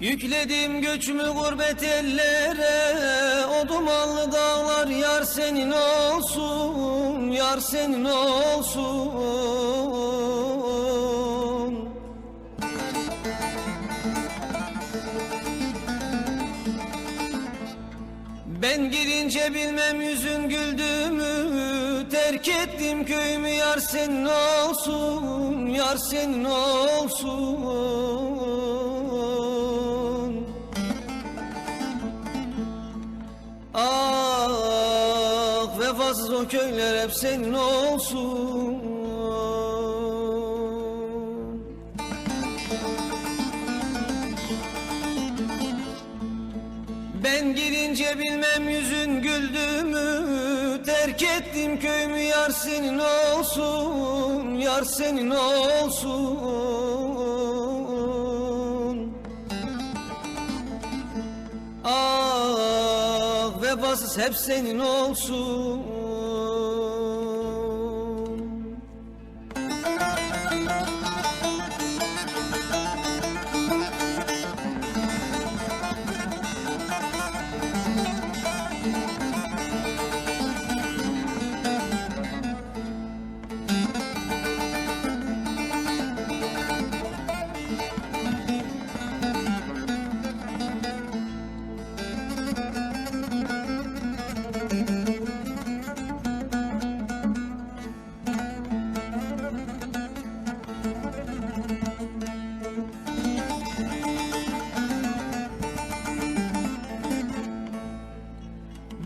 Yükledim göçümü gurbet ellere O dumanlı dağlar yar senin olsun Yar senin olsun. Ben girince bilmem yüzün güldüğümü Terk ettim köyümü yar senin olsun Yar senin olsun vefasız o köyler hep senin olsun. Ben girince bilmem yüzün güldüğümü Terk ettim köyümü yar senin olsun Yar senin olsun vefasız hep senin olsun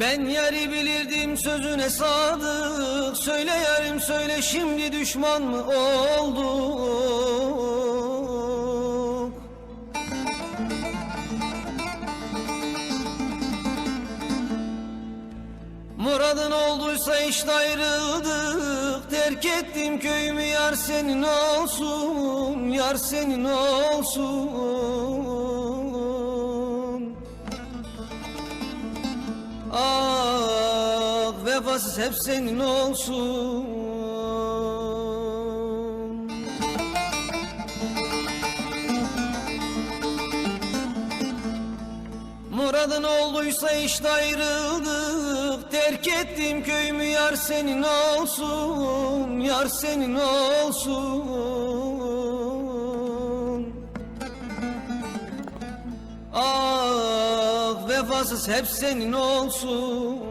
Ben yari bilirdim sözüne sadık. Söyle yarim söyle şimdi düşman mı olduk? Muradın olduysa işte ayrıldık. Terk ettim köyümü yar senin olsun Yar senin olsun Ah vefasız hep senin olsun. Muradın olduysa işte ayrıldık. Terk ettim köyümü yar senin olsun Yar senin olsun. Ah vefasız hep senin olsun